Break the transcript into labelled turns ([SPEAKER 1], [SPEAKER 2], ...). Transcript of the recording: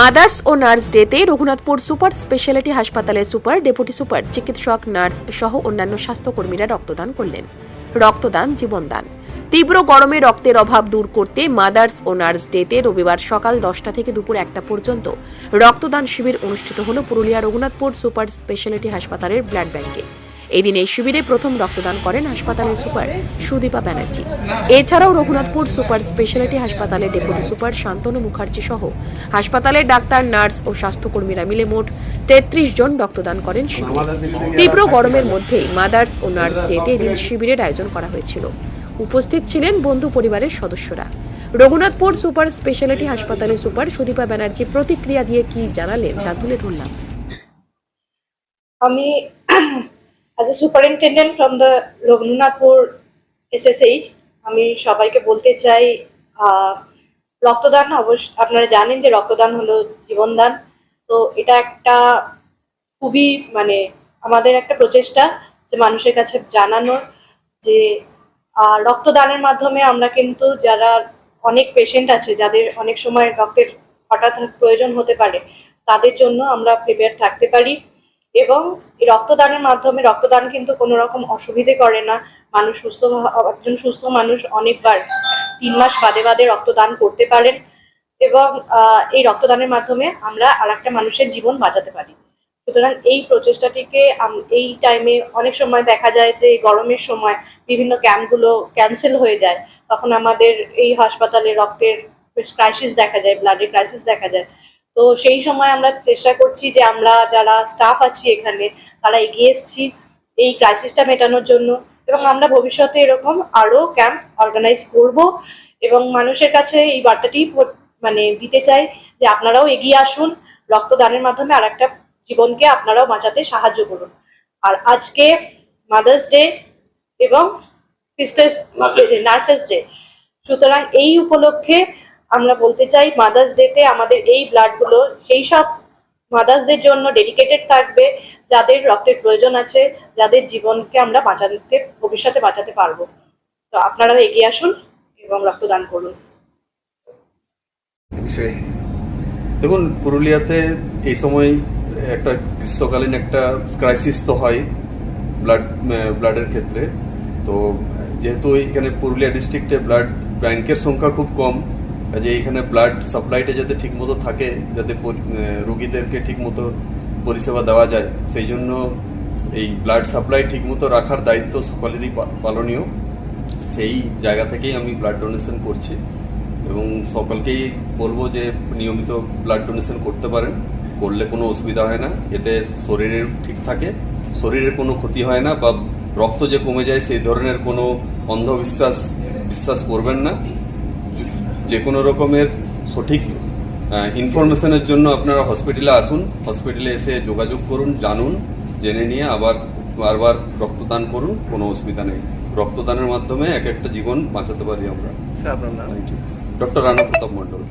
[SPEAKER 1] Mother's ও nurse ডেতে Raghunathpur super speciality হাসপাতালের সুপার, ডেপুটি সুপার, চিকিৎসক, নার্স সহ অন্যান্য স্বাস্থ্যকর্মীরা রক্তদান করলেন। রক্তদান জীবনদান। তীব্র গরমে রক্তের অভাব দূর করতে মাদার্স ও নার্স ডেতে রবিবার সকাল দশটা থেকে দুপুর একটা পর্যন্ত রক্তদান শিবির অনুষ্ঠিত হল পুরুলিয়া রঘুনাথপুর সুপার স্পেশালিটি হাসপাতালের ব্লাড ব্যাংকে। এদিন এই শিবিরে প্রথম রক্তদান করেন হাসপাতালের সুপার সুদীপা ব্যানার্জি। এছাড়াও রঘুনাথপুর সুপার স্পেশালিটি হাসপাতালের ডেপুটি সুপার শান্তনু মুখার্জি সহ হাসপাতালের ডাক্তার, নার্স ও স্বাস্থ্যকর্মীরা মিলে মোট তেত্রিশ জন রক্তদান করেন শিবিরে। তীব্র গরমের মধ্যেই মাদার্স ও নার্স ডেতে এদিন শিবিরের আয়োজন করা হয়েছিল। উপস্থিত ছিলেন বন্ধু পরিবারের সদস্যরা। রঘুনাথপুর সুপার স্পেশালিটি হাসপাতালের সুপার সুদীপা ব্যানার্জি প্রতিক্রিয়া দিয়ে কি জানালেন তা তুলে ধরলাম।
[SPEAKER 2] আমি as a superintendent from the Raghunathpur SSH আমি সবাইকে বলতে চাই রক্তদান অবশ্য আপনারা জানেন যে রক্তদান হলো জীবনদান। তো এটা একটা খুবই মানে আমাদের একটা প্রচেষ্টা যে মানুষের কাছে জানানোর যে রক্তদানের মাধ্যমে আমরা কিন্তু যারা অনেক পেশেন্ট আছে, যাদের অনেক সময় রক্তের হঠাৎ প্রয়োজন হতে পারে, তাদের জন্য আমরা প্রিপেয়ার থাকতে পারি। এবং রক্তদানের মাধ্যমে রক্তদান কিন্তু কোনো রকম অসুবিধে করে না। মানুষ সুস্থ একজন সুস্থ মানুষ অনেকবার তিন মাস বাদে বাদে রক্তদান করতে পারেন এবং এই রক্তদানের মাধ্যমে আমরা আর একটা মানুষের জীবন বাঁচাতে পারি। সুতরাং এই প্রচেষ্টাটিকে এই টাইমে অনেক সময় দেখা যায় যে গরমের সময় বিভিন্ন ক্যাম্পগুলো ক্যান্সেল হয়ে যায়। তখন আমাদের এই হাসপাতালে রক্তের ক্রাইসিস দেখা যায় ব্লাডের ক্রাইসিস দেখা যায়। তো সেই সময় আমরা চেষ্টা করছি যে আমরা যারা স্টাফ আছি এখানে তারা এগিয়ে এসছি এই ক্রাইসিসটা মেটানোর জন্য। এবং আমরা ভবিষ্যতে এরকম আরও ক্যাম্প অর্গানাইজ করব এবং মানুষের কাছে এই বার্তাটি মানে দিতে চাই যে আপনারাও এগিয়ে আসুন রক্তদানের মাধ্যমে আর একটা জীবনকে আপনারাও বাঁচাতে সাহায্য করুন। আর আজকে মাদার্স ডে এবং সিস্টার্স নার্সেস ডে সুতরাং এই উপলক্ষে আমরা বলতে চাই মাদার্স ডেতে আমাদের এই ব্লাডগুলো সেই সব মাদার্সদের জন্য ডেডিকেটেড থাকবে, যাদের রক্তের প্রয়োজন আছে, যাদের জীবনকে আমরা বাঁচাতে, ভবিষ্যতে বাঁচাতে পারব। তো আপনারাও এগিয়ে আসুন এবং রক্তদান করুন।
[SPEAKER 3] দেখুন, পুরুলিয়াতে এই সময় একটা গ্রীষ্মকালীন একটা ক্রাইসিস তো হয় ব্লাড ব্লাডের ক্ষেত্রে। তো যেহেতু এখানে পুরুলিয়া ডিস্ট্রিক্টে ব্লাড ব্যাংকের সংখ্যা খুব কম যে এখানে ব্লাড সাপ্লাইটা যাতে ঠিকমতো থাকে, যাতে রুগীদেরকে ঠিকমতো পরিষেবা দেওয়া যায়, সেই জন্য এই ব্লাড সাপ্লাই ঠিকমতো রাখার দায়িত্ব সকলেরই পালনীয়। সেই জায়গা থেকেই আমি ব্লাড ডোনেশন করছি এবং সকলকেই বলব যে নিয়মিত ব্লাড ডোনেশন করতে পারেন, করলে কোনো অসুবিধা হয় না। এতে শরীরের ঠিক থাকে শরীরের কোনো ক্ষতি হয় না বা রক্ত যে কমে যায়, সেই ধরনের কোনো অন্ধবিশ্বাস, বিশ্বাস করবেন না। যে কোনো রকমের সঠিক ইনফরমেশনের জন্য আপনারা হসপিটালে আসুন। হসপিটালে এসে যোগাযোগ করুন জানুন জেনে নিয়ে আবার বারবার রক্তদান করুন কোনো অসুবিধা নেই। রক্তদানের মাধ্যমে এক একটা জীবন বাঁচাতে পারি আমরা। ডক্টর রানা প্রতাপ মণ্ডল।